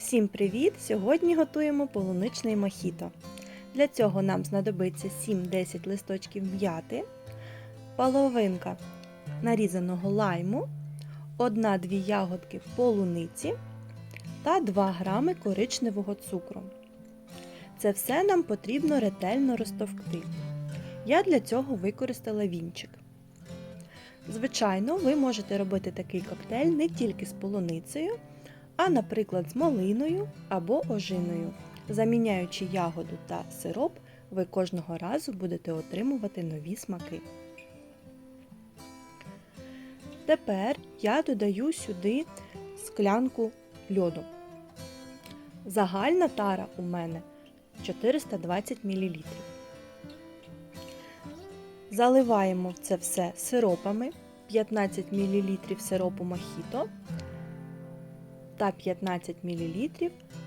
Всім привіт! Сьогодні готуємо полуничний мохіто. Для цього нам знадобиться 7-10 листочків м'яти, половинка нарізаного лайму, 1-2 ягодки полуниці та 2 грами коричневого цукру. Це все нам потрібно ретельно розтовкти. Я для цього використала вінчик. Звичайно, ви можете робити такий коктейль не тільки з полуницею, а, наприклад, з малиною або ожиною. Заміняючи ягоду та сироп, ви кожного разу будете отримувати нові смаки. Тепер я додаю сюди склянку льоду. Загальна тара у мене 420 мл. Заливаємо це все сиропами 15 мл сиропу мохіто та 15 мл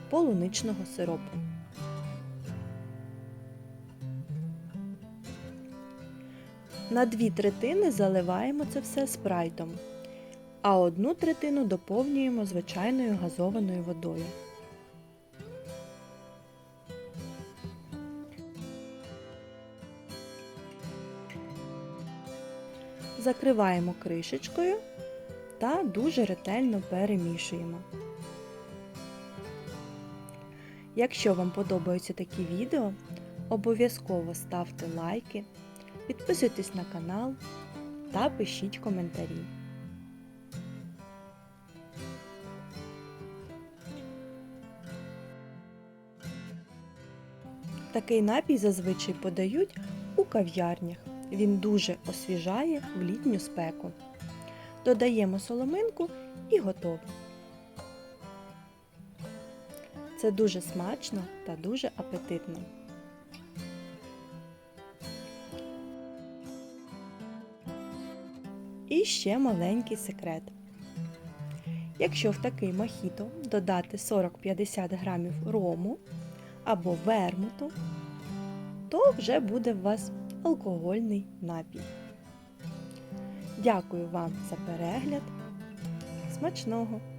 полуничного сиропу. На дві третини заливаємо це все спрайтом, а одну третину доповнюємо звичайною газованою водою. Закриваємо кришечкою та дуже ретельно перемішуємо. Якщо вам подобаються такі відео, обов'язково ставте лайки, підписуйтесь на канал та пишіть коментарі. Такий напій зазвичай подають у кав'ярнях. Він дуже освіжає в літню спеку. Додаємо соломинку і готово. Це дуже смачно та дуже апетитно. І ще маленький секрет. Якщо в такий мохіто додати 40-50 грамів рому або вермуту, то вже буде у вас алкогольний напій. Дякую вам за перегляд. Смачного!